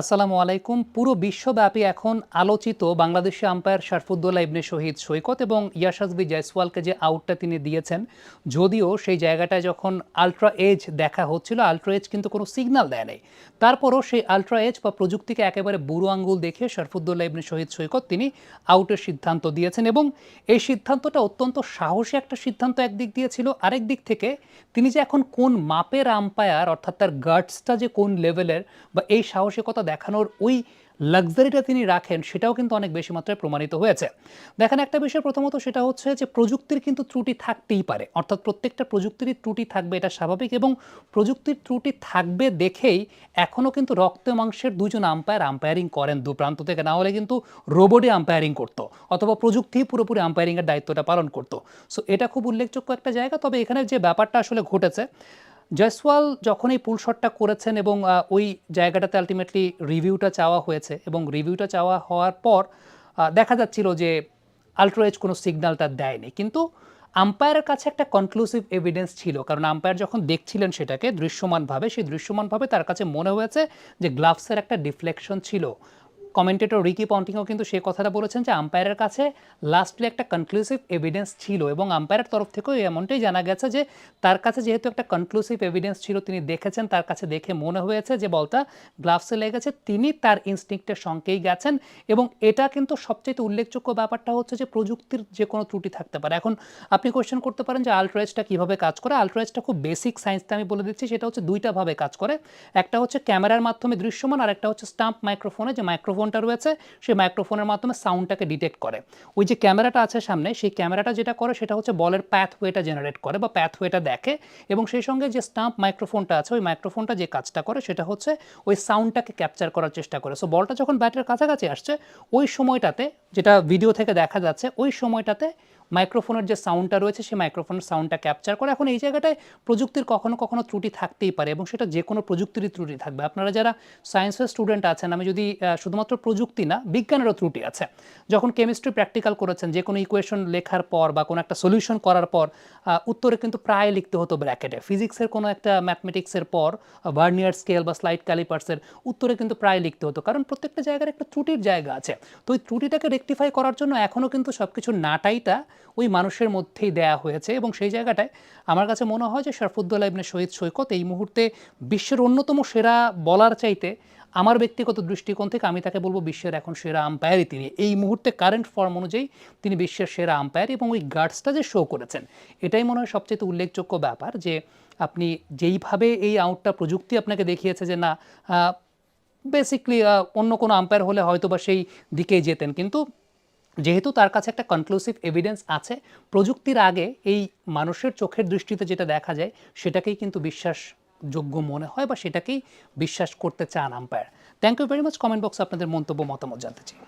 আসসালামু আলাইকুম। পুরো বিশ্বব্যাপী এখন আলোচিত বাংলাদেশি আম্পায়ার শারফুদ্দোল্লাহ ইবনে শহীদ সৈকত এবং ইয়াশাজবি জয়সওয়ালকে যে আউটটা তিনি দিয়েছেন, যদিও সেই জায়গাটায় যখন আলট্রা এজ দেখা হচ্ছিল আলট্রা এজ কিন্তু কোনো সিগন্যাল দেয় নাই। তারপরও সেই আলট্রা এজ বা প্রযুক্তিকে একেবারে বুড়ো আঙ্গুল দেখে শারফুদ্দোল্লাহ ইবনে শহীদ সৈকত তিনি আউটের সিদ্ধান্ত দিয়েছেন এবং এই সিদ্ধান্তটা অত্যন্ত সাহসী একটা সিদ্ধান্ত একদিক দিয়েছিল আরেক দিক থেকে তিনি যে এখন কোন মাপের আম্পায়ার অর্থাৎ তার গার্ডসটা যে কোন লেভেলের বা এই সাহসিকতা দেখানোর ওই লাক্সারিটা তিনি রাখেন, সেটাও কিন্তু অনেক বেশি মাত্রায় প্রমাণিত হয়েছে। দেখেন একটা বিষয় প্রথমত, সেটা হচ্ছে যে প্রযুক্তির কিন্তু ত্রুটি থাকতেই পারে। অর্থাৎ প্রত্যেকটা প্রযুক্তিরই ত্রুটি থাকবে, এটা স্বাভাবিক এবং প্রযুক্তির ত্রুটি থাকবে দেখেই এখনও কিন্তু রক্ত মাংসের দুজন আম্পায়ার আম্পায়ারিং করেন দু প্রান্ত থেকে। না হলে কিন্তু রোবটে আম্পায়ারিং করতো, অথবা প্রযুক্তি পুরোপুরি আম্পায়ারিংয়ের দায়িত্বটা পালন করতো। সো এটা খুব উল্লেখযোগ্য একটা জায়গা। তবে এখানে যে ব্যাপারটা আসলে ঘটেছে জয়সওয়াল যখন এই পুল শটটা করেছেন এবং ওই জায়গাটাতে আলটিমেটলি রিভিউটা চাওয়া হয়েছে এবং রিভিউটা চাওয়া হওয়ার পর দেখা যাচ্ছিল যে আলট্রোয়েজ কোনো সিগন্যাল তার দেয়নি। কিন্তু আম্পায়ারের কাছে একটা কনক্লুসিভ এভিডেন্স ছিল। কারণ আম্পায়ার যখন দেখছিলেন সেটাকে দৃশ্যমানভাবে, সেই দৃশ্যমানভাবে তার কাছে মনে হয়েছে যে গ্লাভসের একটা ডিফ্লেকশন ছিল। কমেন্টেটর রিকি পন্টিংও কিন্তু সেই কথাটা বলেছেন যে আম্পায়ারের কাছে লাস্টলি একটা কনক্লুসিভ এভিডেন্স ছিল এবং আম্পায়ারের তরফ থেকেও এমনটাই জানা গেছে যে তার কাছে যেহেতু একটা কনক্লুসিভ এভিডেন্স ছিল, তিনি দেখেছেন, তার কাছে দেখে মনে হয়েছে যে বলটা গ্লাভসে লেগেছে তিনি তার ইনস্টিংক্টের সঙ্গেই গেছেন এবং এটা কিন্তু সবচেয়ে উল্লেখযোগ্য ব্যাপারটা হচ্ছে যে প্রযুক্তির যে কোনো ত্রুটি থাকতে পারে। এখন আপনি কোয়েশ্চেন করতে পারেন যে আলট্রাইজটা কীভাবে কাজ করে? আলট্রাইজটা খুব বেসিক সায়েন্সটা আমি বলে দিচ্ছি, সেটা হচ্ছে দুইটা ভাবে কাজ করে। একটা হচ্ছে ক্যামেরার মাধ্যমে দৃশ্যমান আর একটা হচ্ছে স্টাম্প মাইক্রোফোনে যে মাইক্রোফোনটা রয়েছে সেই মাইক্রোফোনের মাধ্যমে সাউন্ডটাকে ডিটেক্ট করে। ওই যে ক্যামেরাটা আছে সামনে, সেই ক্যামেরাটা যেটা করে সেটা হচ্ছে বলের প্যাথওয়েটা জেনারেট করে বা প্যাথওয়েটা দেখে এবং সেই সঙ্গে যে স্টাম্প মাইক্রোফোনটা আছে, ওই মাইক্রোফোনটা যে কাজটা করে সেটা হচ্ছে ওই সাউন্ডটাকে ক্যাপচার করার চেষ্টা করে। সো বলটা যখন ব্যাটের কাছাকাছি আসছে, ওই সময়টাতে যেটা ভিডিও থেকে দেখা যাচ্ছে, ওই সময়টাতে মাইক্রোফোনের যে সাউন্ডটা রয়েছে, সেই মাইক্রোফোনের সাউন্ডটা ক্যাপচার করে এখন এই জায়গাটায় প্রযুক্তির কখনো কখনো ত্রুটি থাকতেই পারে এবং সেটা যে কোনো প্রযুক্তিরই ত্রুটি থাকবে। আপনারা যারা সায়েন্সের স্টুডেন্ট আছেন, আমি যদি শুধুমাত্র প্রযুক্তি না, বিজ্ঞানেরও ত্রুটি আছে। যখন কেমিস্ট্রি প্র্যাকটিক্যাল করেছেন যে কোনো ইকুয়েশন লেখার পর বা কোনো একটা সলিউশন করার পর উত্তরে কিন্তু প্রায় লিখতে হতো ব্র্যাকেটে ফিজিক্সের কোনো একটা ম্যাথমেটিক্সের পর ভার্নিয়ার স্কেল বা স্লাইড ক্যালিপার্সের উত্তরে কিন্তু প্রায় লিখতে হতো, কারণ প্রত্যেকটা জায়গার একটা ত্রুটির জায়গা আছে। তো ওই ত্রুটিটাকে রেকটিফাই করার জন্য এখনও কিন্তু সব কিছু নাটাইটা ওই মানুষের মধ্যেই দেয়া হয়েছে এবং সেই জায়গাটায় আমার কাছে মনে হয় যে শরফুদ্দোল্লাহ ইবনে শহীদ সৈকত এই মুহূর্তে বিশ্বের অন্যতম সেরা বলার চাইতে আমার ব্যক্তিগত দৃষ্টিকোণ থেকে আমি তাকে বলব বিশ্বের এখন সেরা আম্পায়ারই তিনি। এই মুহূর্তে কারেন্ট ফর্ম অনুযায়ী তিনি বিশ্বের সেরা আম্পায়ার এবং ওই গার্ডসটা যে শো করেছেন, এটাই মনে হয় সবচেয়ে উল্লেখযোগ্য ব্যাপার যে আপনি যেইভাবে এই আউটটা প্রযুক্তি আপনাকে দেখিয়েছে যে না বেসিকলি অন্য কোনো আম্পায়ার হলে হয়তো বা সেই দিকেই যেতেন। কিন্তু যেহেতু তার কাছে একটা কনক্লুসিভ এভিডেন্স আছে, প্রযুক্তির আগে এই মানুষের চোখের দৃষ্টিতে যেটা দেখা যায়, সেটাকেই কিন্তু বিশ্বাসযোগ্য মনে হয় বা সেটাকেই বিশ্বাস করতে চান umpire thank you very much comment বক্সে আপনাদের মন্তব্য, মতামত জানতে চাই।